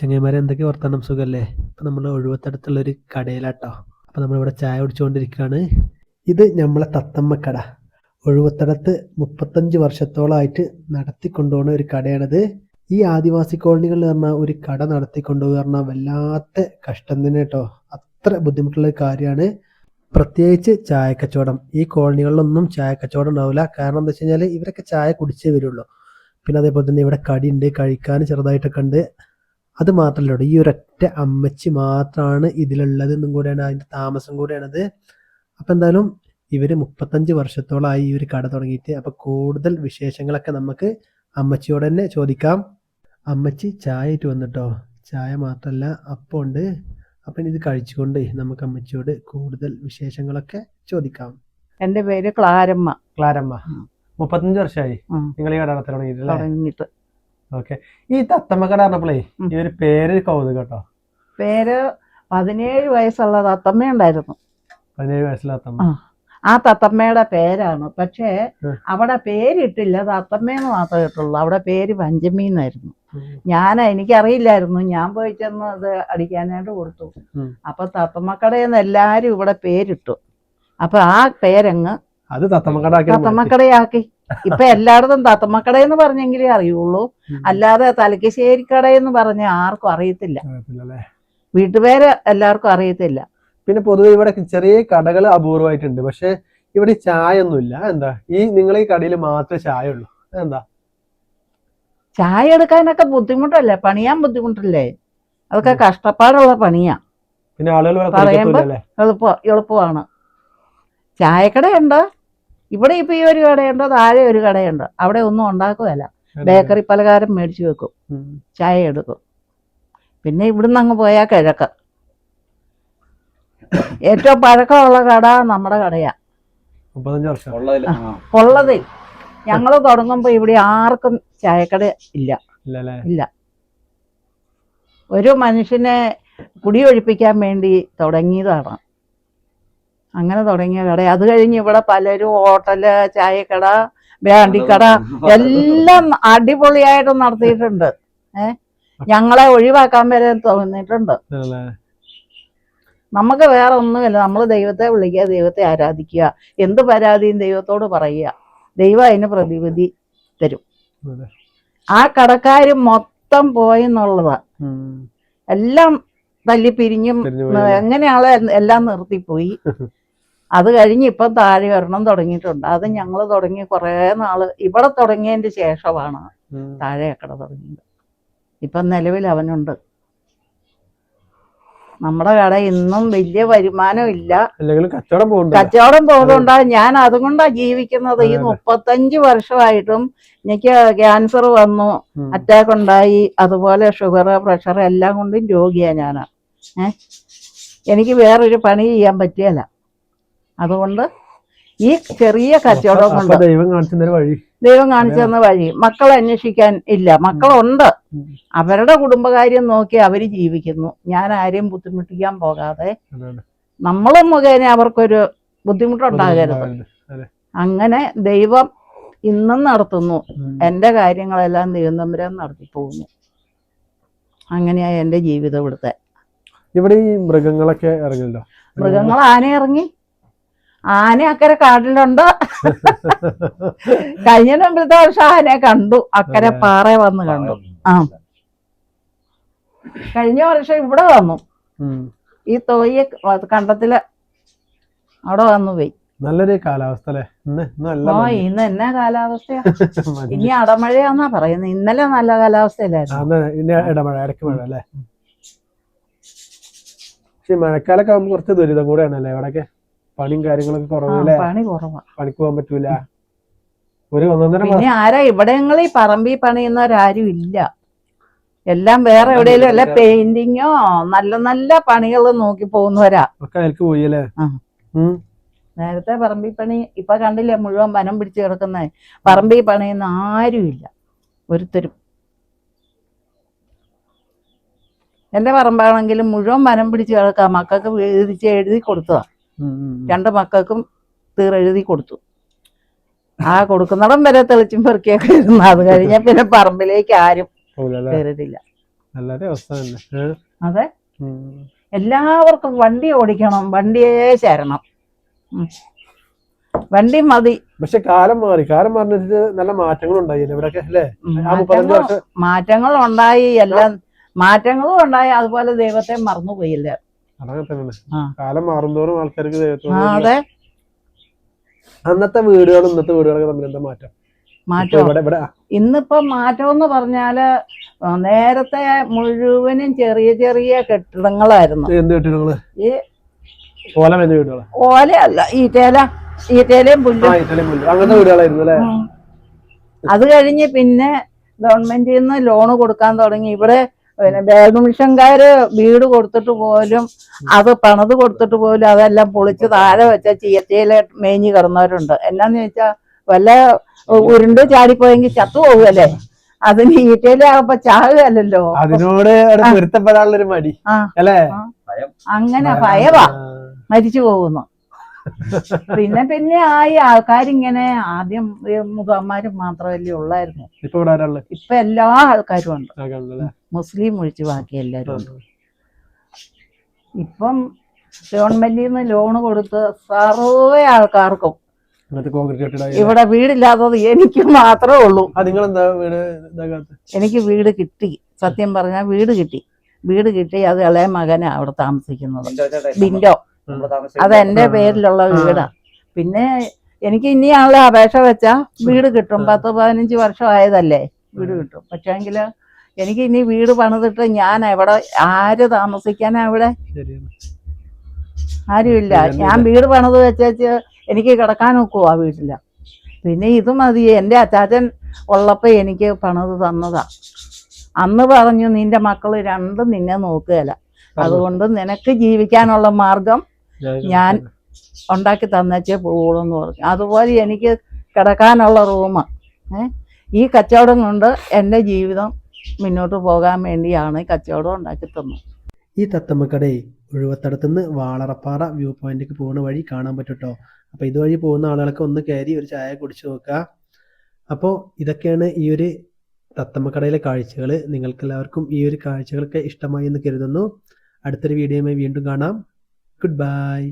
ചങ്ങായിമാരെ എന്തൊക്കെ വർത്തമാനം സുഖല്ലേ? ഇപ്പം നമ്മൾ ഒഴുവത്തടുത്തുള്ള ഒരു കടയിലാട്ടോ. അപ്പം നമ്മളിവിടെ ചായ കുടിച്ചുകൊണ്ടിരിക്കുകയാണ്. ഇത് നമ്മളെ തത്തമ്മ കട. ഒഴുവത്തടത്ത് മുപ്പത്തഞ്ച് വർഷത്തോളമായിട്ട് നടത്തിക്കൊണ്ടുപോകുന്ന ഒരു കടയാണിത്. ഈ ആദിവാസി കോളനികളിൽ പറഞ്ഞാൽ ഒരു കട നടത്തിക്കൊണ്ടുപോകുക പറഞ്ഞാൽ വല്ലാത്ത കഷ്ടം തന്നെ കേട്ടോ അത്ര ബുദ്ധിമുട്ടുള്ള കാര്യമാണ്. പ്രത്യേകിച്ച് ചായ കച്ചവടം ഈ കോളനികളിലൊന്നും ചായ കച്ചവടം ഉണ്ടാവില്ല. കാരണം എന്താ വെച്ച് കഴിഞ്ഞാൽ ഇവരൊക്കെ ചായ കുടിച്ചേ വരുള്ളൂ. പിന്നെ അതേപോലെ തന്നെ ഇവിടെ കടി ഉണ്ട് കഴിക്കാൻ ചെറുതായിട്ടൊക്കെ ഉണ്ട്. അത് മാത്രമല്ല കേട്ടോ. ഈ ഒരൊറ്റ അമ്മച്ചി മാത്രമാണ് ഇതിലുള്ളത് എന്നും കൂടെയാണ് അതിന്റെ താമസം കൂടെയാണത്. അപ്പം എന്തായാലും ഇവർ മുപ്പത്തഞ്ച് വർഷത്തോളമായി ഈ ഒരു കട തുടങ്ങിയിട്ട്. അപ്പം കൂടുതൽ വിശേഷങ്ങളൊക്കെ നമുക്ക് അമ്മച്ചിയോട് തന്നെ ചോദിക്കാം. അമ്മച്ചി ചായ ആയിട്ട് വന്നിട്ടോ? ചായ മാത്രമല്ല അപ്പം ഉണ്ട്. അപ്പം ഇത് കഴിച്ചുകൊണ്ട് നമുക്ക് അമ്മച്ചിയോട് കൂടുതൽ വിശേഷങ്ങളൊക്കെ ചോദിക്കാം. എന്റെ പേര് ക്ലാരമ്മ. ക്ലാരമ്മ. മുപ്പത്തഞ്ച് വർഷമായി നിങ്ങൾ ഈ കട തുടങ്ങിയിട്ടില്ലേ? തുടങ്ങിയിട്ട്. ഓക്കെ ഈ തത്തമ്മ പറഞ്ഞപ്പോളേ ഈ ഒരു പേര് കൗതുക കേട്ടോ. പേര് പതിനേഴ് വയസ്സുള്ള തത്തമ്മ ഉണ്ടായിരുന്നു. പതിനേഴ് വയസ്സുള്ള തത്തമ്മ. ആ. തത്തമ്മയുടെ പേരാണ്. പക്ഷേ. അവിടെ പേരിട്ടില്ല തത്തമ്മയെന്ന് മാത്രമേ ഇട്ടുള്ളൂ. അവിടെ പേര് പഞ്ചമി എന്നായിരുന്നു. ഞാൻ എനിക്കറിയില്ലായിരുന്നു. ഞാൻ പോയി ചെന്ന് അത് അടിക്കാനായിട്ട് കൊടുത്തു. അപ്പൊ തത്തമ്മക്കടയെന്ന് എല്ലാരും ഇവിടെ പേരിട്ടു. അപ്പൊ ആ പേരങ്ങ് അത് തത്തമ്മ കട ആക്കി തത്തമ്മക്കടയാക്കി. ഇപ്പൊ എല്ലായിടത്തും തത്തമ്മക്കടയെന്ന് പറഞ്ഞെങ്കിലേ അറിയുള്ളൂ. അല്ലാതെ തലക്കശ്ശേരി കടയെന്ന് പറഞ്ഞ ആർക്കും അറിയത്തില്ല? വീട്ടുപേര് എല്ലാവർക്കും അറിയത്തില്ല. പിന്നെ പൊതുവെ ഇവിടെ ചെറിയ കടകൾ അപൂർവമായിട്ടുണ്ട്. പക്ഷെ ഇവിടെ ചായ ഒന്നുമില്ല എന്താ? ഈ നിങ്ങൾ ഈ കടയിൽ മാത്രമേ ചായ ഉള്ളൂ എന്താ? ചായ എടുക്കാനൊക്കെ ബുദ്ധിമുട്ടല്ലേ? പണിയാൻ ബുദ്ധിമുട്ടല്ലേ? അതൊക്കെ കഷ്ടപ്പാടുള്ള പണിയാ. പിന്നെ ആളുകൾ പറയുമ്പോ-? എളുപ്പ എളുപ്പമാണ്. ചായക്കടയുണ്ട്? ഇവിടെ ഇപ്പൊ ഈ ഒരു കടയുണ്ട് താഴെ ഒരു കടയുണ്ട് അവിടെ ഒന്നും ഉണ്ടാക്കുകയല്ല. ബേക്കറി പലഹാരം മേടിച്ചു വെക്കും ചായ എടുക്കും. പിന്നെ ഇവിടുന്ന് അങ്ങ് പോയാൽ കിഴക്ക്. ഏറ്റവും പഴക്കമുള്ള കട നമ്മുടെ കടയാ. ഉള്ളതിൽ. ഞങ്ങൾ തുടങ്ങുമ്പോൾ ഇവിടെ ആർക്കും ചായക്കട ഇല്ല. ഇല്ലല്ലേ? ഇല്ല. ഒരു മനുഷ്യനെ കുടിയൊഴിപ്പിക്കാൻ വേണ്ടി തുടങ്ങിയതാണ്. അങ്ങനെ തുടങ്ങിയ കട. അത് കഴിഞ്ഞ് ഇവിടെ പലരും ഹോട്ടൽ ചായക്കട ബ്രാണ്ടിക്കട എല്ലാം അടിപൊളിയായിട്ട് നടത്തിയിട്ടുണ്ട്. ഏ? ഞങ്ങളെ ഒഴിവാക്കാൻ വരെ തോന്നിയിട്ടുണ്ട്? നമുക്ക് വേറെ ഒന്നുമില്ല. നമ്മൾ ദൈവത്തെ വിളിക്കുക ദൈവത്തെ ആരാധിക്കുക. എന്ത് പരാതിയും ദൈവത്തോട് പറയുക. ദൈവം അതിന് പ്രതിവിധി തരും. ആ കടക്കാര് മൊത്തം പോയെന്നുള്ളതാ. എന്നുള്ളത് എല്ലാം തല്ലിപ്പിരിഞ്ഞും. എങ്ങനെയാളെ എല്ലാം നിർത്തിപ്പോയി. അത് കഴിഞ്ഞ് ഇപ്പം താഴെ ഒരെണ്ണം തുടങ്ങിയിട്ടുണ്ട്. അത് ഞങ്ങൾ തുടങ്ങി കുറേ നാൾ. ഇവിടെ തുടങ്ങിയതിന്റെ ശേഷമാണ്. താഴെ അക്കട തുടങ്ങിയത്. ഇപ്പം നിലവിൽ അവനുണ്ട്. നമ്മുടെ കട ഇന്നും വലിയ വരുമാനം ഇല്ല. കച്ചവടം പോകുന്നുണ്ട്. ഞാൻ അതുകൊണ്ടാ ജീവിക്കുന്നത്. ഈ. മുപ്പത്തഞ്ച് വർഷമായിട്ടും എനിക്ക് ക്യാൻസർ വന്നു അറ്റാക്ക് ഉണ്ടായി അതുപോലെ ഷുഗർ പ്രഷർ എല്ലാം കൊണ്ടും രോഗിയാ ഞാൻ എനിക്ക് വേറൊരു പണി ചെയ്യാൻ പറ്റിയല്ല. അതുകൊണ്ട് ഈ ചെറിയ കച്ചവടം കൊണ്ട് ദൈവം കാണിച്ചു വഴി. ദൈവം കാണിച്ചു തന്ന വഴി. മക്കളെ അന്വേഷിക്കാൻ ഇല്ല. മക്കളുണ്ട്. അവരുടെ കുടുംബകാര്യം നോക്കി അവർ ജീവിക്കുന്നു. ഞാൻ ആരെയും ബുദ്ധിമുട്ടിക്കാൻ പോകാതെ നമ്മളും മുഖേന അവർക്കൊരു ബുദ്ധിമുട്ടുണ്ടാകരുത്. അങ്ങനെ ദൈവം ഇന്നും നടത്തുന്നു. എന്റെ എന്റെ കാര്യങ്ങളെല്ലാം ദൈവം തമ്പുരാൻ നടത്തി പോകുന്നു. അങ്ങനെയാ എന്റെ ജീവിതം ഇവിടുത്തെ. ഇവിടെ ഈ മൃഗങ്ങളൊക്കെ ഇറങ്ങില്ലോ മൃഗങ്ങൾ ആന ഇറങ്ങി ആന അക്കരെ കാട്ടിലുണ്ട്? കഴിഞ്ഞ രണ്ടത്തെ വർഷം ആനയെ കണ്ടു. അക്കരെ. പാറ വന്ന് കണ്ടു. ആ. കഴിഞ്ഞ വർഷം ഇവിടെ വന്നു. ഈ തോയ്യ കണ്ടത്തിൽ അവിടെ വന്നു പോയി. നല്ലൊരു കാലാവസ്ഥ അല്ലേ? ഇന്ന് ഓ എന്നാ കാലാവസ്ഥയാ. ഇനി അടമഴയാന്നാ പറയുന്നത് ഇന്നലെ നല്ല കാലാവസ്ഥയിലായിരുന്നു മഴക്കാലൊക്കെ ആകുമ്പോൾ കുറച്ച് ദുരിതം കൂടെയാണല്ലേ ഇവിടെയൊക്കെ പണിയും കാര്യങ്ങളൊക്കെ കുറവല്ലേ പണി കുറവാ. പണിക്ക് പോകാൻ പറ്റൂല. ഒരു ഒന്നൊന്നര പിന്നെ ആരാ? ഇവിടങ്ങളിൽ പറമ്പിൽ പണിയുന്നവരാരും ഇല്ല. എല്ലാം വേറെ എവിടെയെങ്കിലും അല്ല പെയിന്റിങ്ങോ നല്ല നല്ല പണികൾ നോക്കി പോകുന്നവരാ. ഒക്കെ അതിലേക്ക് പോയി അല്ലേ? ആ. നേരത്തെ പറമ്പി പണി ഇപ്പൊ കണ്ടില്ലേ മുഴുവൻ വനം പിടിച്ച് കിടക്കുന്ന? പറമ്പി പണിയുന്ന ഇല്ല. ഒരുത്തരും. എന്റെ പറമ്പാണെങ്കിലും മുഴുവൻ വനം പിടിച്ച് കിടക്കുക മക്കൾക്ക് എഴുതിച്ച് എഴുതി കൊടുത്തതാ. രണ്ട് മക്കൾക്കും തീറെഴുതി കൊടുത്തു. ആ കൊടുക്കുന്നിടം വരെ തെളിച്ചും പെറുക്കിയൊക്കെ ഇരുന്നു. അത് കഴിഞ്ഞ പിന്നെ പറമ്പിലേക്ക് ആരും? കയറിയിട്ടില്ല? അതെ. എല്ലാവർക്കും വണ്ടി ഓടിക്കണം വണ്ടിയേ ചേരണം. വണ്ടി മതി. പക്ഷെ കാലം മാറി. കാലം മാറിനനുസരിച്ച് നല്ല മാറ്റങ്ങൾ ഉണ്ടായി ഇവരൊക്കെ അല്ലേ? മാറ്റങ്ങൾ ഉണ്ടായി എല്ലാം മാറ്റങ്ങളും ഉണ്ടായി. അതുപോലെ ദൈവത്തെ മറന്നുപോയില്ല? അതങ്ങനെ തന്നെയാണ്. കാലം മാറുന്തോറും ആൾക്കാർക്ക് അതെ. അന്നത്തെ വീടുകളും ഇന്നത്തെ വീടുകളൊക്കെ തമ്മിൽ എന്താ മാറ്റം? മാറ്റം? ഇന്നിപ്പോ മാറ്റം എന്ന് പറഞ്ഞാൽ നേരത്തെ മുഴുവനും ചെറിയ ചെറിയ കെട്ടിടങ്ങളായിരുന്നു. എന്ത് കെട്ടിടങ്ങൾ? ഈ ഓല വേണ്ട വീടുകൾ. ഓലയല്ല ഈറ്റേല ഈറ്റേലയും പുല്ലും. അങ്ങനത്തെ വീടുകളായിരുന്നു അല്ലേ. അത് കഴിഞ്ഞ് പിന്നെ ഗവൺമെന്റിൽ നിന്ന് ലോണ് കൊടുക്കാൻ തുടങ്ങി. ഇവിടെ പിന്നെ ബാഗുമിഷൻകാര് വീട് കൊടുത്തിട്ട് പോലും അത് പണത് കൊടുത്തിട്ട് പോലും അതെല്ലാം പൊളിച്ച് താഴെ വെച്ച ചീയറ്റയിൽ മേഞ്ഞ് കിടന്നവരുണ്ട്. എന്നാന്ന് ചോദിച്ചാ വല്ല ഉരുണ്ട് ചാടിപ്പോയെങ്കിൽ ചത്തു പോകുമല്ലേ അതിന് ഈറ്റയിലാകുമ്പോ ചാകുകയല്ലോ അതിനോട് പൊരുത്തപ്പെടാനുള്ളൊരു മടി. അല്ലേ? അങ്ങനെ ഭയവാ. മരിച്ചു പോകുന്നു. പിന്നെ പിന്നെ ആയി ആൾക്കാരിങ്ങനെ ആദ്യം മുഖന്മാരും മാത്രമല്ലേ ഉള്ളായിരുന്നു. ഇപ്പൊ എല്ലാ ആൾക്കാരും ഉണ്ട്. മുസ്ലിം ഒഴിച്ച് ബാക്കി എല്ലാവരും. ഉണ്ട് ഇപ്പം ഗവൺമെന്റിൽ നിന്ന് ലോണ് കൊടുത്ത് സർവ ആൾക്കാർക്കും ഇവിടെ വീടില്ലാത്തത് എനിക്ക് മാത്രമേ ഉള്ളൂ. എനിക്ക് വീട് കിട്ടി. സത്യം പറഞ്ഞാൽ വീട് കിട്ടി. വീട് കിട്ടി അത് ഇളയ മകനാ അവിടെ താമസിക്കുന്നത്. ബിൻഡോ അത് എന്റെ പേരിലുള്ള വീടാ. പിന്നെ എനിക്ക് ഇനിയാണല്ലോ അപേക്ഷ വെച്ചാ വീട് കിട്ടും. പത്ത് പതിനഞ്ച് വർഷം ആയതല്ലേ? വീട് കിട്ടും. പക്ഷേങ്കിൽ എനിക്ക് ഇനി വീട് പണിതിട്ട് ഞാൻ എവിടെ ആര് താമസിക്കാനാ അവിടെ? ആരുമില്ല. ഞാൻ വീട് പണിത് വെച്ചേച്ച് എനിക്ക് കിടക്കാൻ നോക്കുവോ ആ വീട്ടില. പിന്നെ ഇത് മതി എന്റെ അച്ചാച്ചൻ ഉള്ളപ്പോ എനിക്ക് പണിത് തന്നതാ. അന്ന് പറഞ്ഞു നിന്റെ മക്കൾ രണ്ടും നിന്നെ നോക്കുകയല്ല അതുകൊണ്ട് നിനക്ക് ജീവിക്കാനുള്ള മാർഗം ഞാൻ ഉണ്ടാക്കി തന്നേച്ചേ പോവുള്ളൂ എന്ന് പറഞ്ഞു. അതുപോലെ എനിക്ക് കിടക്കാനുള്ള റൂം ഏ? ഈ കച്ചവടം കൊണ്ട് എന്റെ ജീവിതം മുന്നോട്ട് പോകാൻ വേണ്ടിയാണ് കച്ചവടം ഉണ്ടാക്കി തന്നത്. ഈ തത്തമ്മക്കടയെ ഒഴുവത്തടത്തുനിന്ന് വാളറപ്പാറ വ്യൂ പോയിന്റിലേക്ക് പോകുന്ന വഴി കാണാൻ പറ്റും കേട്ടോ അപ്പോൾ ഇതുവഴി പോകുന്ന ആളുകൾക്ക് ഒന്ന് കയറി ഒരു ചായ കുടിച്ചു നോക്കുക അപ്പോൾ ഇതൊക്കെയാണ് ഈ ഒരു തത്തമ്മക്കടയിലെ കാഴ്ചകൾ നിങ്ങൾക്കെല്ലാവർക്കും ഈ ഒരു കാഴ്ചകളൊക്കെ ഇഷ്ടമായി എന്ന് കരുതുന്നു. അടുത്തൊരു വീഡിയോയുമായി വീണ്ടും കാണാം. Good bye